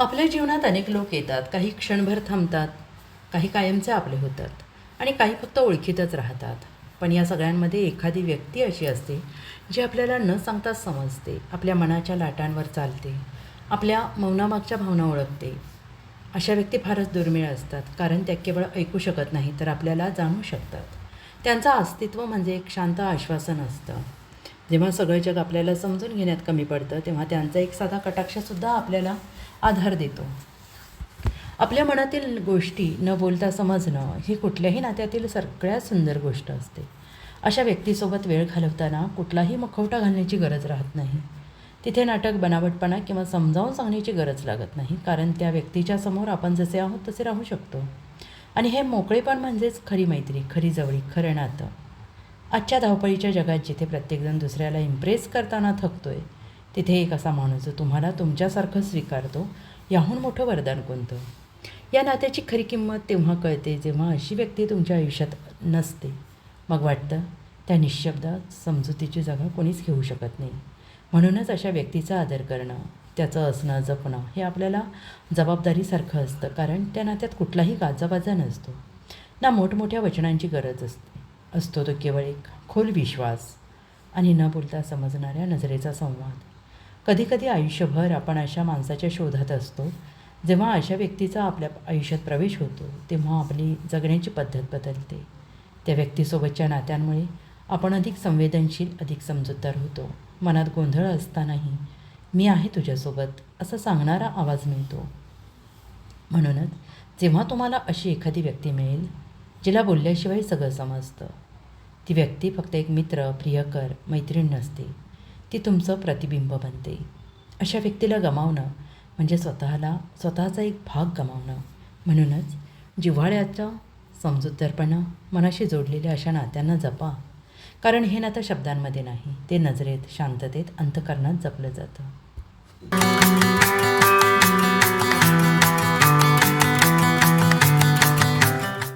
आपल्या जीवनात अनेक लोक येतात काही क्षणभर थांबतात काही कायमचे आपले होतात आणि काही फक्त ओळखीतच राहतात. पण या सगळ्यांमध्ये एखादी व्यक्ती अशी असते जी आपल्याला न सांगताच समजते आपल्या मनाच्या लाटांवर चालते आपल्या मौनामागच्या भावना ओळखते. अशा व्यक्ती फारच दुर्मिळ असतात कारण त्या केवळ ऐकू शकत नाही तर आपल्याला जाणू शकतात. त्यांचं अस्तित्व म्हणजे एक शांत आश्वासन असतं. जेव्हा सगळं जग आपल्याला समजून घेण्यात कमी पडतं तेव्हा त्यांचा एक साधा कटाक्षसुद्धा आपल्याला आधार देतो. आपल्या मनातील गोष्टी न बोलता समजणं ही कुठल्याही नात्यातील सगळ्यात सुंदर गोष्ट असते. अशा व्यक्तीसोबत वेळ घालवताना कुठलाही मुखवटा घालण्याची गरज राहत नाही. तिथे नाटक बनावटपणा किंवा समजावून सांगण्याची गरज लागत नाही कारण त्या व्यक्तीच्या समोर आपण जसे आहोत तसे राहू शकतो. आणि हे मोकळेपण म्हणजेच खरी मैत्री खरी जवळी खरं नातं. आजच्या धावपळीच्या जगात जिथे प्रत्येकजण दुसऱ्याला इम्प्रेस करताना थकतोय तिथे एक असा माणूस जो तुम्हाला तुमच्यासारखं स्वीकारतो याहून मोठं वरदान कोणतं? या नात्याची खरी किंमत तेव्हा कळते जेव्हा अशी व्यक्ती तुमच्या आयुष्यात नसते. मग वाटतं त्या निशब्दात समजुतीची जागा कोणीच घेऊ शकत नाही. म्हणूनच अशा व्यक्तीचा आदर करणं त्याचं असणं जपणं हे आपल्याला जबाबदारीसारखं असतं कारण त्या नात्यात कुठलाही गाजाबाजा नसतो. ना मोठमोठ्या वचनांची गरज असते असतो तो केवळ एक खोल विश्वास. आणि न बोलता समजणाऱ्या नजरेचा संवाद. कधीकधी आयुष्यभर आपण अशा माणसाच्या शोधात असतो जेव्हा अशा व्यक्तीचा आपल्या आयुष्यात प्रवेश होतो तेव्हा आपली जगण्याची पद्धत बदलते. त्या व्यक्तीसोबतच्या नात्यांमुळे आपण अधिक संवेदनशील अधिक समजूतदार होतो. मनात गोंधळ असतानाही मी आहे तुझ्यासोबत असा सांगणारा आवाज मिळतो. म्हणूनच जेव्हा तुम्हाला अशी एखादी व्यक्ती मिळेल जिला बोलल्याशिवाय सगळं समजतं. ती व्यक्ती फक्त एक मित्र प्रियकर मैत्रीण नसते. ती तुमचं प्रतिबिंब बनते. अशा व्यक्तीला गमावणं म्हणजे स्वतःला स्वतःचा एक भाग गमावणं. म्हणूनच जिव्हाळ्याचं समजूतदारपणा मनाशी जोडलेल्या अशा नात्यांना जपा. कारण हे नातं शब्दांमध्ये नाही ते नजरेत शांततेत अंतकरणात जपलं जातं.